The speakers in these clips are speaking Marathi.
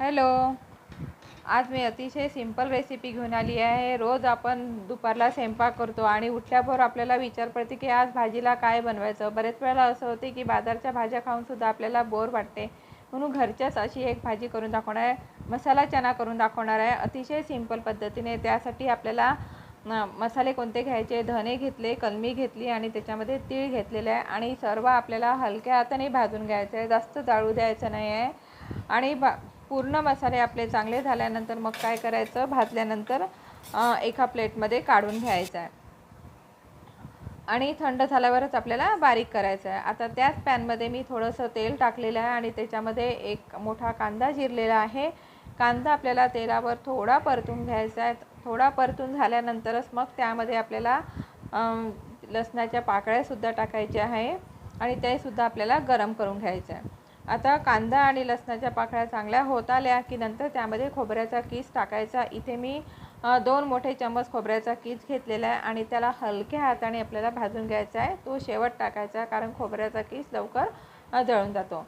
हॅलो. आज मी अतिशय सिंपल रेसिपी घेऊन आली आहे. रोज आपण दुपारला स्वयंपाक करतो आणि उठल्याबरोबर आपल्याला विचार पडते की आज भाजीला काय बनवायचं. बरेच वेळेला असं होते की बाजारच्या भाज्या खाऊनसुद्धा आपल्याला बोर वाटते. म्हणून घरच्याच अशी एक भाजी करून दाखवणार आहे. मसाला चना करून दाखवणार आहे. अतिशय सिंपल पद्धतीने त्यासाठी आपल्याला मसाले कोणते घ्यायचे? धने घेतले कलमी घेतली आणि त्याच्यामध्ये तीळ घेतलेले आहे. आणि सर्व आपल्याला हलक्या हाताने भाजून घ्यायचं आहे. जास्त जाळू द्यायचं नाही आहे. आणि बा पूर्ण मसाले आपले चांगले झाल्यानंतर मग काय करायचं? भाजल्यानंतर एका प्लेटमध्ये काढून घ्यायचं आहे. आणि थंड झाल्यावरच आपल्याला बारीक करायचं आहे. आता त्याच पॅनमध्ये मी थोडंसं तेल टाकलेलं आहे आणि त्याच्यामध्ये एक मोठा कांदा जिरलेला आहे. कांदा आपल्याला तेलावर थोडा परतून घ्यायचा आहे. थोडा परतून झाल्यानंतरच मग त्यामध्ये आपल्याला लसणाच्या पाकळ्यासुद्धा टाकायच्या आहे. आणि तेसुद्धा आपल्याला गरम करून घ्यायचं आहे. आता कांदा आणि लसणाच्या पाकळ्या चांगल्या होत आल्या की नंतर त्यामध्ये खोबऱ्याचा कीस टाकायचा. इथे मी दोन मोठे चम्मच खोबऱ्याचा कीस घेतलेला आहे आणि त्याला हलक्या हाताने आपल्याला भाजून घ्यायचा आहे. तो शेवट टाकायचा आहे कारण खोबऱ्याचा कीस लवकर जळून जातो.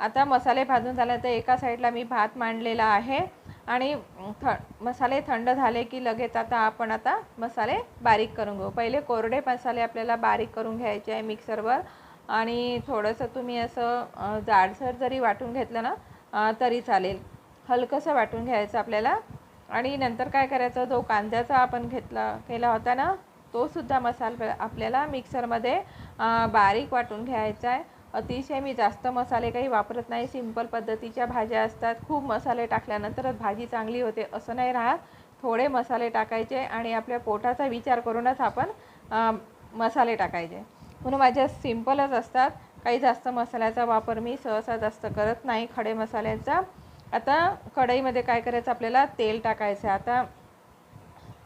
आता मसाले भाजून झाल्यानंतर एका साईडला मी भात मांडलेला आहे आणि थ मसाले थंड झाले की लगेच आता आपण आता मसाले बारीक करून घेऊ. पहिले कोरडे मसाले आपल्याला बारीक करून घ्यायचे आहे मिक्सरवर. आणि थोडंसं तुम्ही असं जाडसर जरी वाटून घेतलं ना तरी चालेल. हलकंसं वाटून घ्यायचं आपल्याला. आणि नंतर काय करायचं जो कांद्याचा आपण घेतला केला होता ना तोसुद्धा मसाला आपल्याला मिक्सरमध्ये बारीक वाटून घ्यायचा आहे. अतिशय मी जास्त मसाले काही वापरत नाही. सिंपल पद्धतीच्या भाज्या असतात. खूप मसाले टाकल्यानंतरच भाजी चांगली होते असं नाही राहत. थोडे मसाले टाकायचे आणि आपल्या पोटाचा विचार करूनच आपण मसाले टाकायचे. म्हणून माझ्या सिम्पलच असतात. काही जास्त मसाल्याचा वापर मी सहसा जास्त करत नाही खडे मसाल्याचा. आता कढईमध्ये काय करायचं आपल्याला? तेल टाकायचं आहे. आता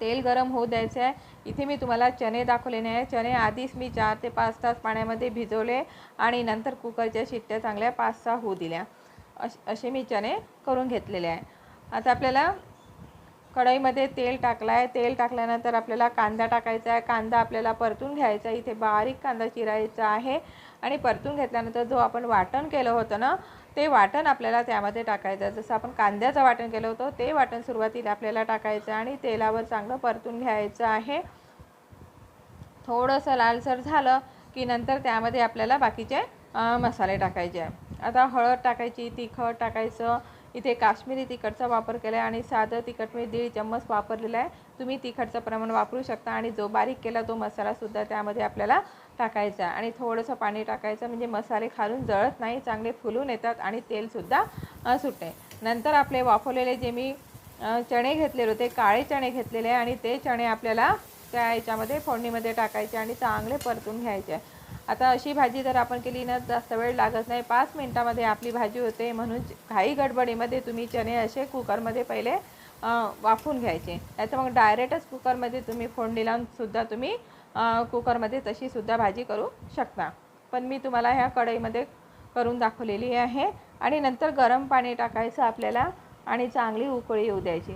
तेल गरम होऊ द्यायचं आहे. इथे मी तुम्हाला चणे दाखवले नाही आहे. चणे आधीच मी चार ते पाच तास पाण्यामध्ये भिजवले आणि नंतर कुकरच्या शिट्ट्या चांगल्या पाच सहा होऊ दिल्या. अश असे मी चणे करून घेतलेले आहे. आता आपल्याला कढईमध्ये तेल टाकलं आहे तेल टाकल्यानंतर आपल्याला कांदा टाकायचा आहे. कांदा आपल्याला परतून घ्यायचा आहे. इथे बारीक कांदा चिरायचा आहे. आणि परतून घेतल्यानंतर जो आपण वाटण केलं होतं ना ते वाटण आपल्याला त्यामध्ये टाकायचं आहे. जसं आपण कांद्याचं वाटण केलं होतं ते वाटण सुरुवातीला आपल्याला टाकायचं आणि तेलावर चांगलं परतून घ्यायचं आहे. थोडंसं लालसर झालं की नंतर त्यामध्ये आपल्याला बाकीचे मसाले टाकायचे आहे. आता हळद टाकायची तिखट टाकायचं इथे काश्मीरी तिखटचा वापर केला आहे आणि साधं तिखट मी दीड चम्मच वापरलेलं आहे. तुम्ही तिखटचं प्रमाण वापरू शकता आणि जो बारीक केला तो मसालासुद्धा त्यामध्ये आपल्याला टाकायचा आहे. आणि थोडंसं पाणी टाकायचं म्हणजे मसाले खालून जळत नाही चांगले फुलून येतात आणि तेलसुद्धा सुटते नंतर आपले वाफवलेले जे मी चणे घेतलेले होते काळे चणे घेतलेले आहे आणि ते चणे आपल्याला त्या याच्यामध्ये फोडणीमध्ये टाकायचे आणि चांगले परतून घ्यायचे आता अशी भाजी जर आपण केली ना जास्त वेळ लागत नाही. पाच मिनटामध्ये आपली भाजी होते. म्हणून घाई गडबडीमध्ये तुम्ही चणे असे कुकरमध्ये पहिले वाफून वाफवून घ्यायचे. नाहीतर मग डायरेक्टच कुकरमध्ये तुम्ही फोडणी लावूनसुद्धा तुम्ही कुकरमध्ये तशीसुद्धा भाजी करू शकता. पण मी तुम्हाला ह्या कढईमध्ये करून दाखवलेली आहे. आणि नंतर गरम पाणी टाकायचं आपल्याला आणि चांगली उकळी येऊ द्यायची.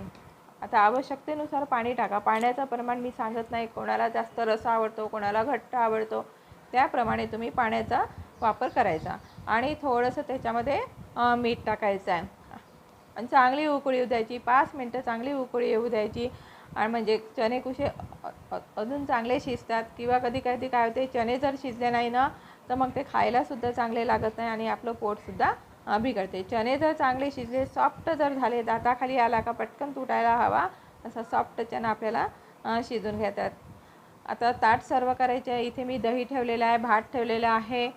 आता आवश्यकतेनुसार पाणी टाका. पाण्याचं प्रमाण मी सांगत नाही. कोणाला जास्त रस आवडतो कोणाला घट्ट आवडतो. त्याप्रमाणे तुम्ही पाण्याचा वापर करायचा. आणि थोडंसं त्याच्यामध्ये मीठ टाकायचं आहे. आणि चांगली उकळी येऊ द्यायची. पाच मिनटं चांगली उकळी येऊ द्यायची. आणि म्हणजे चणे कुशे अजून चांगले शिजतात. किंवा कधी कधी काय होते चणे जर शिजले नाही ना तर मग ते खायलासुद्धा चांगले लागत नाही आणि आपलं पोटसुद्धा बिघडते. चणे जर चांगले शिजले सॉफ्ट जर झाले दाताखाली आला का पटकन तुटायला हवा असा सॉफ्ट चणा आपल्याला शिजून घेतात. आता ताट सर्व करायचे. आहे इथे मी दही ठेवलेलं आहे भात ठेवलेला आहे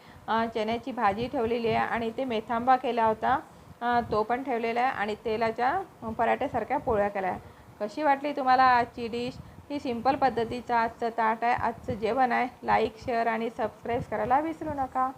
चण्याची भाजी ठेवलेली आहे आणि इथे मेथांबा केला होता. तो पण ठेवलेला आहे आणि तेलाच्या पराठ्यासारख्या पोळ्या केल्या आहे कशी वाटली तुम्हाला आजची डिश? ही सिंपल पद्धतीचं आजचं ताट आहे. आजचं जेवण आहे. लाईक शेअर आणि सबस्क्राईब करायला विसरू नका.